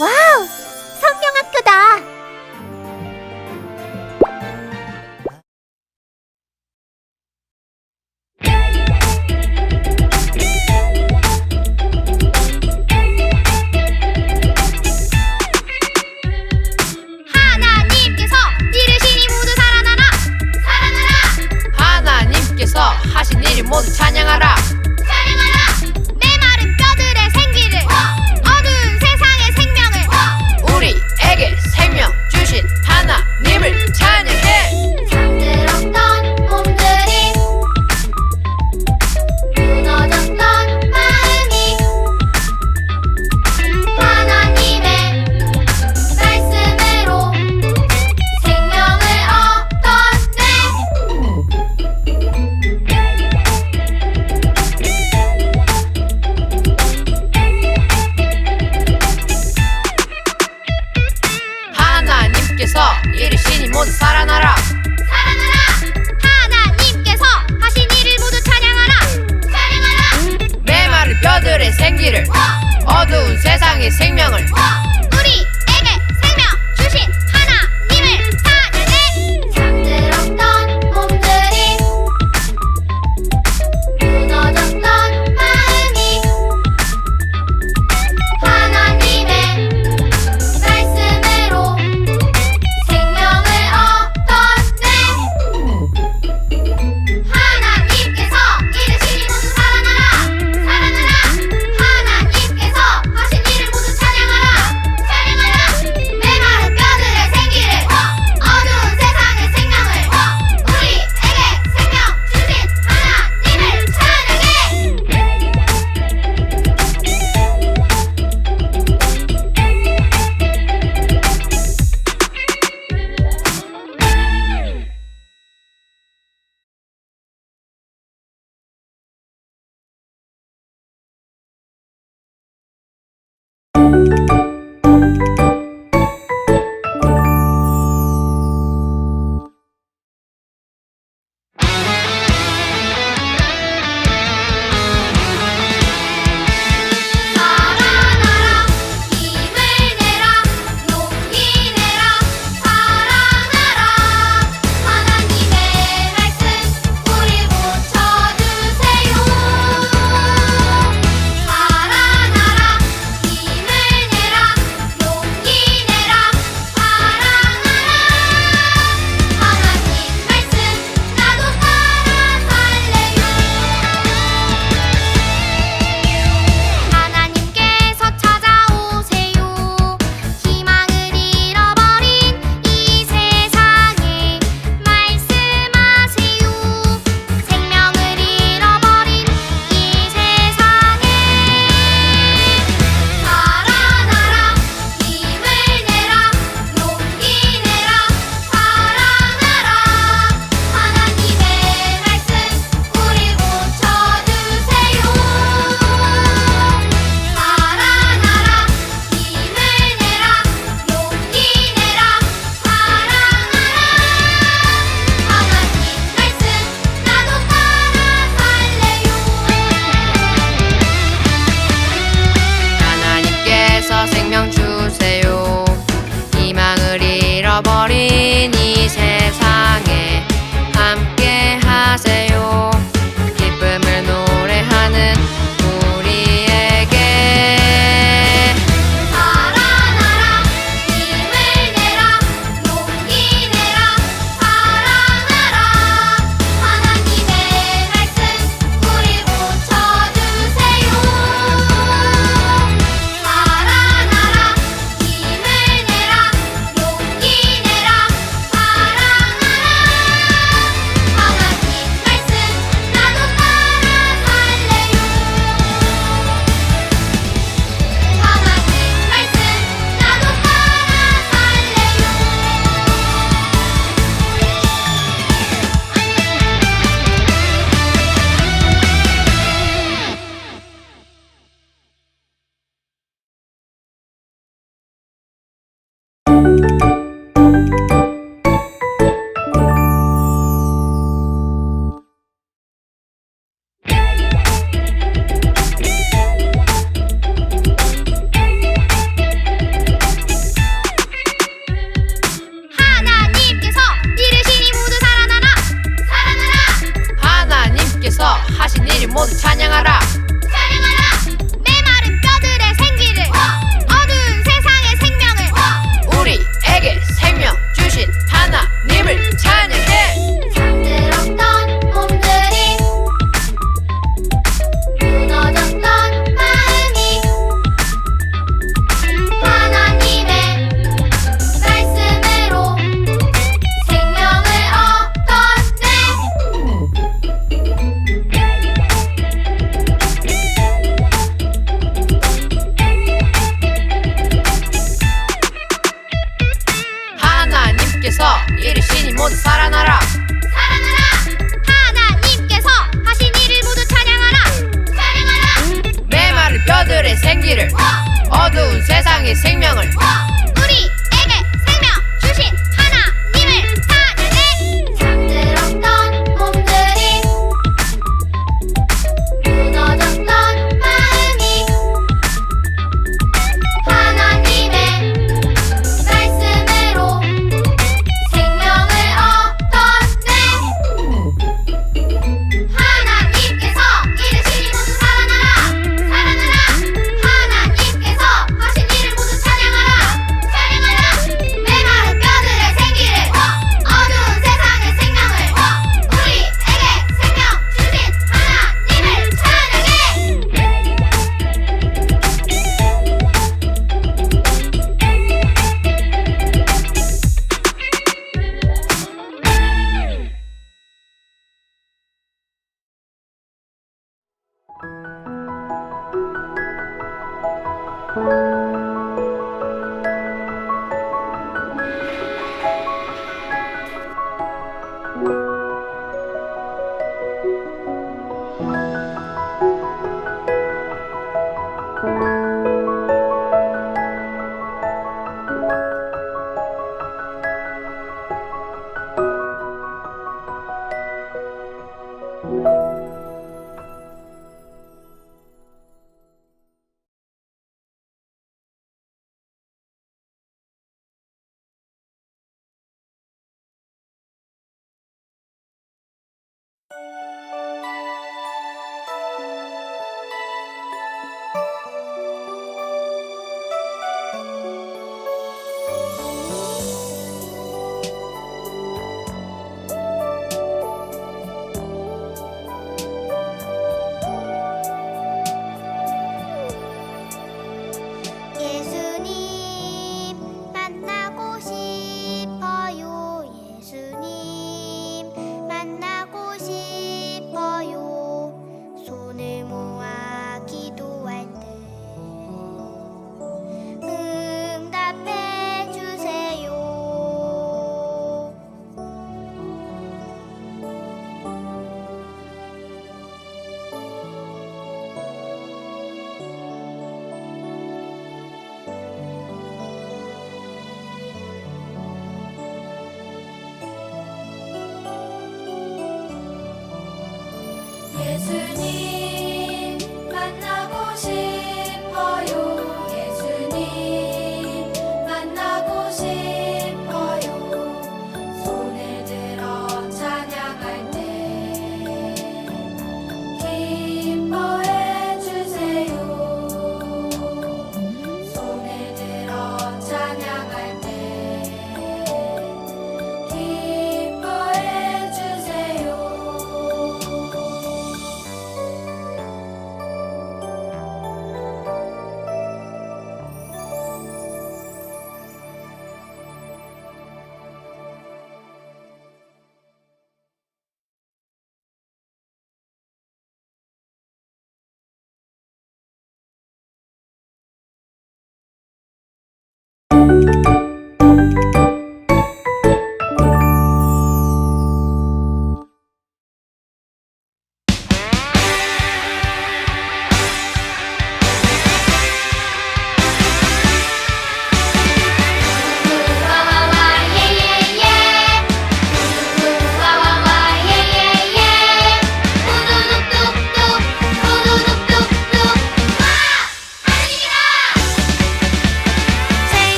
와우! 성경학교다!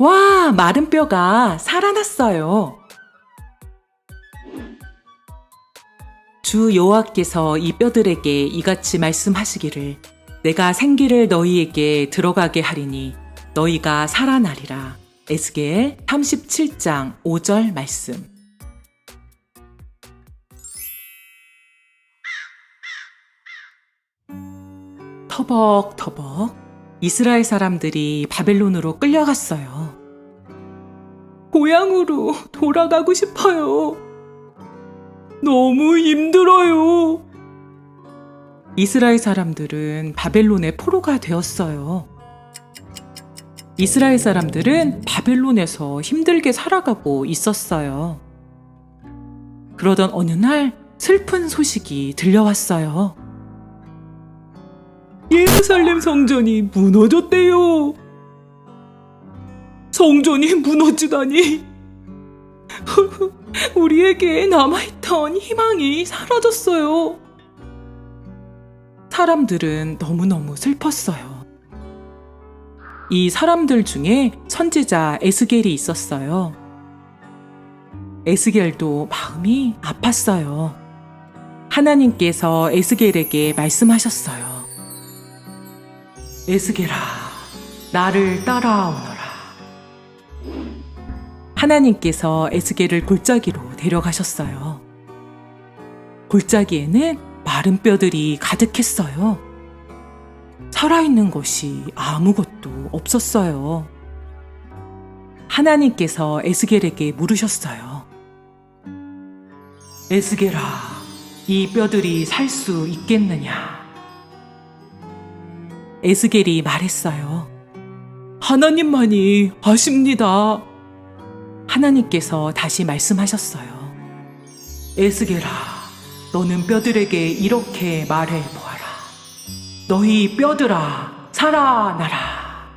와, 마른 뼈가 살아났어요. 주 여호와께서 이 뼈들에게 이같이 말씀하시기를 내가 생기를 너희에게 들어가게 하리니 너희가 살아나리라. 에스겔 37장 5절 말씀. 터벅터벅 이스라엘 사람들이 바벨론으로 끌려갔어요. 고향으로 돌아가고 싶어요. 너무 힘들어요. 이스라엘 사람들은 바벨론의 포로가 되었어요. 이스라엘 사람들은 바벨론에서 힘들게 살아가고 있었어요. 그러던 어느 날 슬픈 소식이 들려왔어요. 예루살렘 성전이 무너졌대요. 성전이 무너지다니. 우리에게 남아있던 희망이 사라졌어요. 사람들은 너무너무 슬펐어요. 이 사람들 중에 선지자 에스겔이 있었어요. 에스겔도 마음이 아팠어요. 하나님께서 에스겔에게 말씀하셨어요. 에스겔아, 나를 따라오너라. 하나님께서 에스겔을 골짜기로 데려가셨어요. 골짜기에는 마른 뼈들이 가득했어요. 살아있는 것이 아무것도 없었어요. 하나님께서 에스겔에게 물으셨어요. 에스겔아, 이 뼈들이 살 수 있겠느냐? 에스겔이 말했어요. 하나님만이 아십니다. 하나님께서 다시 말씀하셨어요. 에스겔아, 너는 뼈들에게 이렇게 말해 보아라. 너희 뼈들아, 살아나라.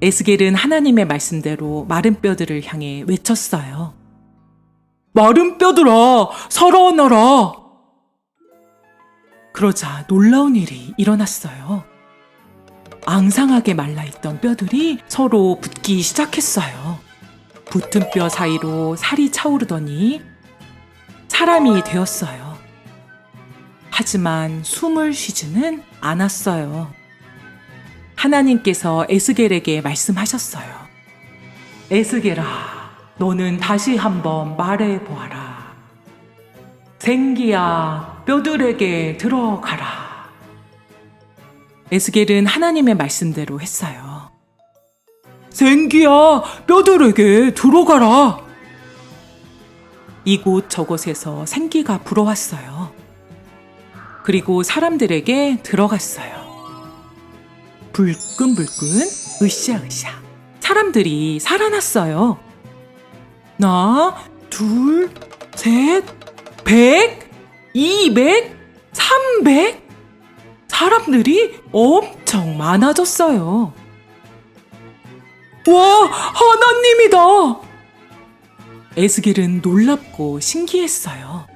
에스겔은 하나님의 말씀대로 마른 뼈들을 향해 외쳤어요. 마른 뼈들아, 살아나라. 그러자 놀라운 일이 일어났어요. 앙상하게 말라있던 뼈들이 서로 붙기 시작했어요. 붙은 뼈 사이로 살이 차오르더니 사람이 되었어요. 하지만 숨을 쉬지는 않았어요. 하나님께서 에스겔에게 말씀하셨어요. 에스겔아, 너는 다시 한번 말해 보아라. 생기야, 뼈들에게 들어가라. 에스겔은 하나님의 말씀대로 했어요. 생기야, 뼈들에게 들어가라. 이곳 저곳에서 생기가 불어왔어요. 그리고 사람들에게 들어갔어요. 불끈불끈, 으쌰으쌰. 사람들이 살아났어요. 하나, 둘, 셋, 백, 이백, 삼백. 사람들이 엄청 많아졌어요. 와, 하나님이다! 에스겔은 놀랍고 신기했어요.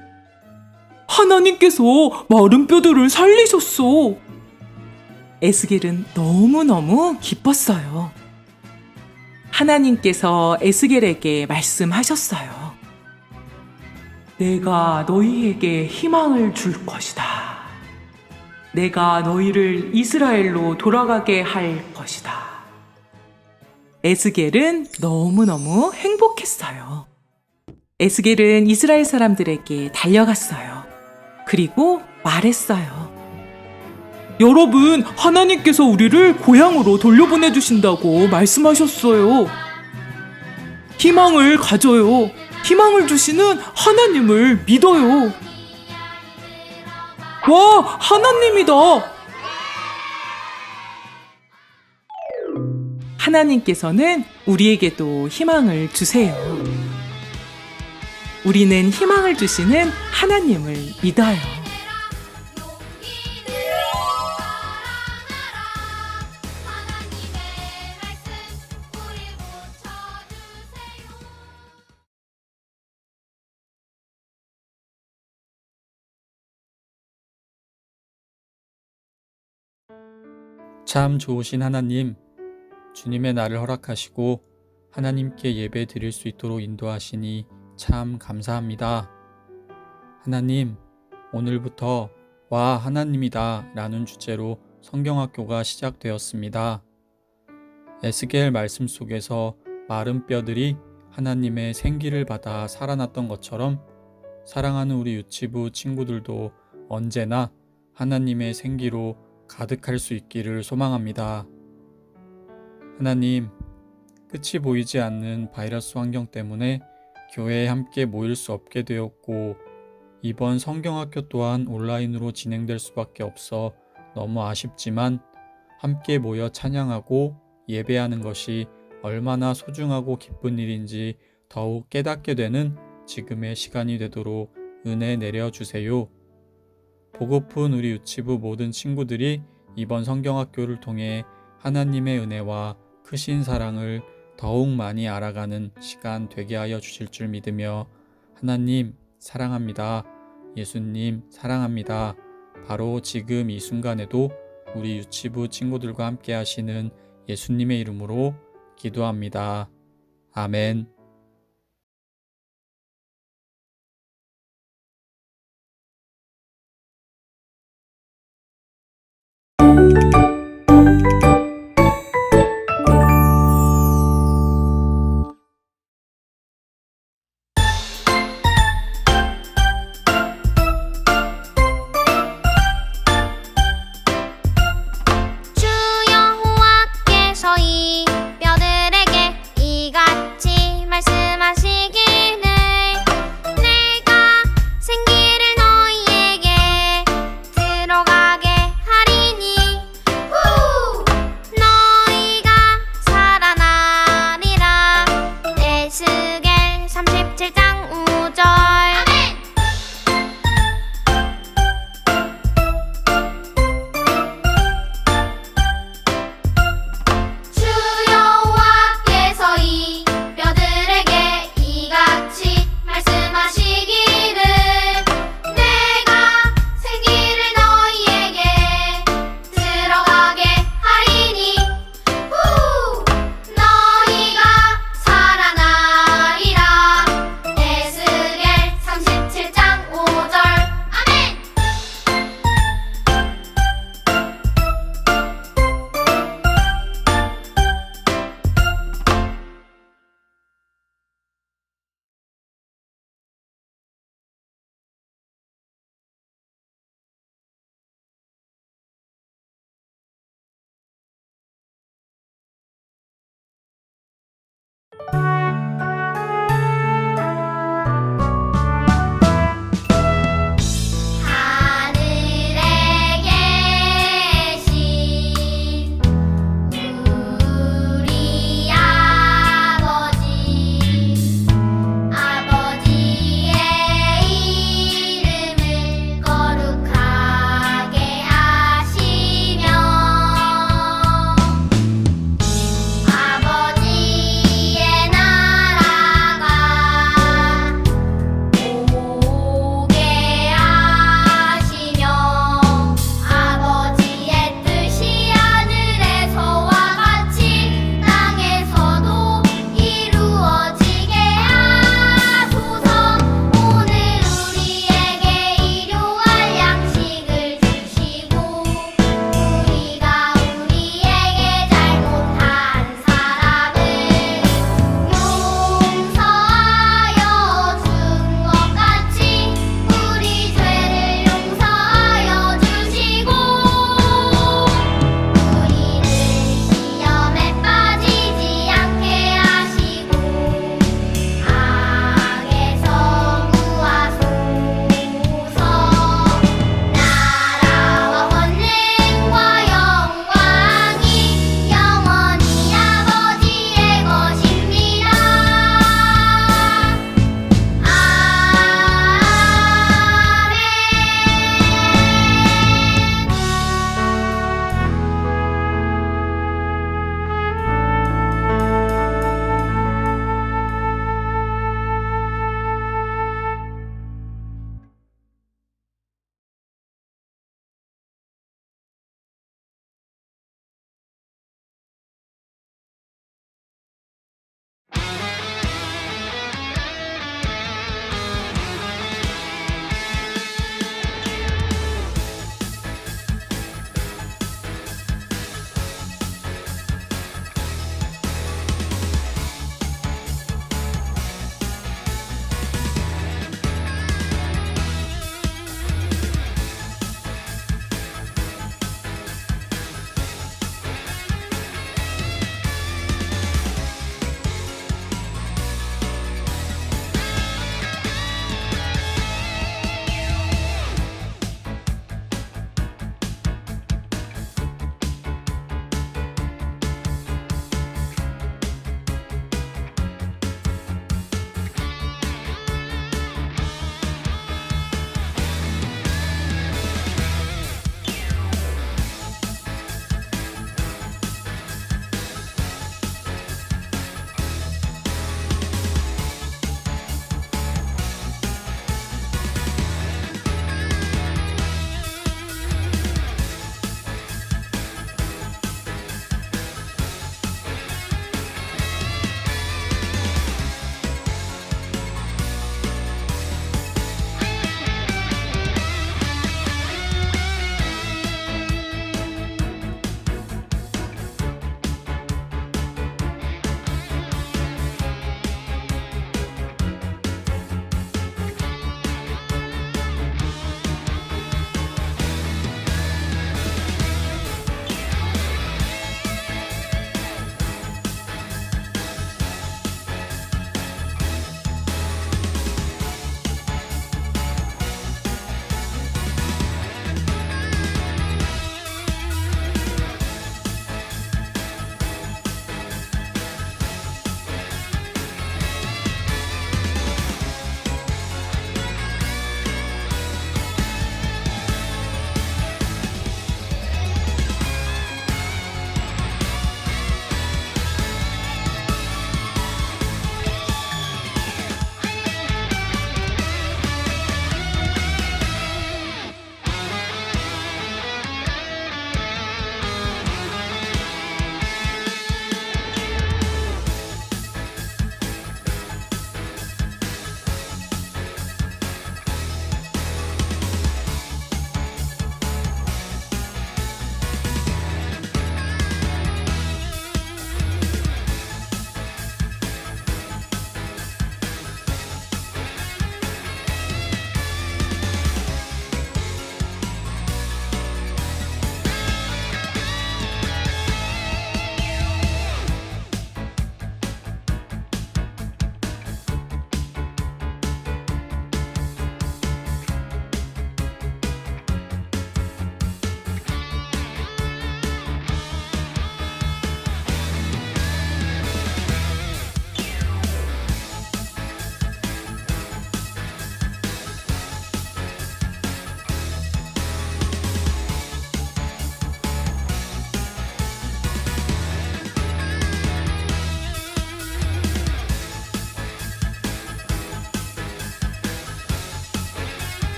하나님께서 마른 뼈들을 살리셨어. 에스겔은 너무너무 기뻤어요. 하나님께서 에스겔에게 말씀하셨어요. 내가 너희에게 희망을 줄 것이다. 내가 너희를 이스라엘로 돌아가게 할 것이다. 에스겔은 너무너무 행복했어요. 에스겔은 이스라엘 사람들에게 달려갔어요. 그리고 말했어요. 여러분, 하나님께서 우리를 고향으로 돌려보내 주신다고 말씀하셨어요. 희망을 가져요. 희망을 주시는 하나님을 믿어요. 와, 하나님이다! 하나님께서는 우리에게도 희망을 주세요. 우리는 희망을 주시는 하나님을 믿어요. 참 좋으신 하나님, 주님의 날을 허락하시고 하나님께 예배 드릴 수 있도록 인도하시니 참 감사합니다. 하나님, 오늘부터 와 하나님이다 라는 주제로 성경학교가 시작되었습니다. 에스겔 말씀 속에서 마른 뼈들이 하나님의 생기를 받아 살아났던 것처럼 사랑하는 우리 유치부 친구들도 언제나 하나님의 생기로 가득할 수 있기를 소망합니다. 하나님, 끝이 보이지 않는 바이러스 환경 때문에 교회에 함께 모일 수 없게 되었고, 이번 성경학교 또한 온라인으로 진행될 수밖에 없어 너무 아쉽지만, 함께 모여 찬양하고 예배하는 것이 얼마나 소중하고 기쁜 일인지 더욱 깨닫게 되는 지금의 시간이 되도록 은혜 내려주세요. 보고픈 우리 유치부 모든 친구들이 이번 성경학교를 통해 하나님의 은혜와 크신 사랑을 더욱 많이 알아가는 시간 되게 하여 주실 줄 믿으며 하나님 사랑합니다. 예수님 사랑합니다. 바로 지금 이 순간에도 우리 유치부 친구들과 함께 하시는 예수님의 이름으로 기도합니다. 아멘.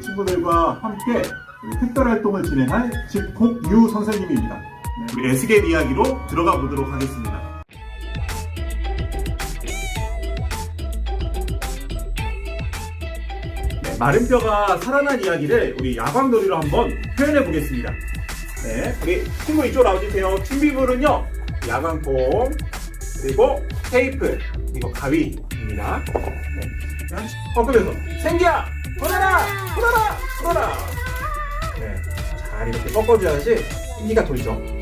친구들과 함께 특별 활동을 진행할 집곡유 선생님입니다. 네, 우리 에스겔 이야기로 들어가 보도록 하겠습니다. 네, 마른 뼈가 살아난 이야기를 우리 야광놀이로 한번 표현해 보겠습니다. 네, 우리 친구 이쪽으로 나와주세요. 준비물은요, 야광봉, 그리고 테이프, 그리고 가위입니다. 네. 꺾으면서 생기야! 돌아라! 돌아라! 돌아라! 네. 잘 이렇게 꺾어줘야지 생기가 돌죠.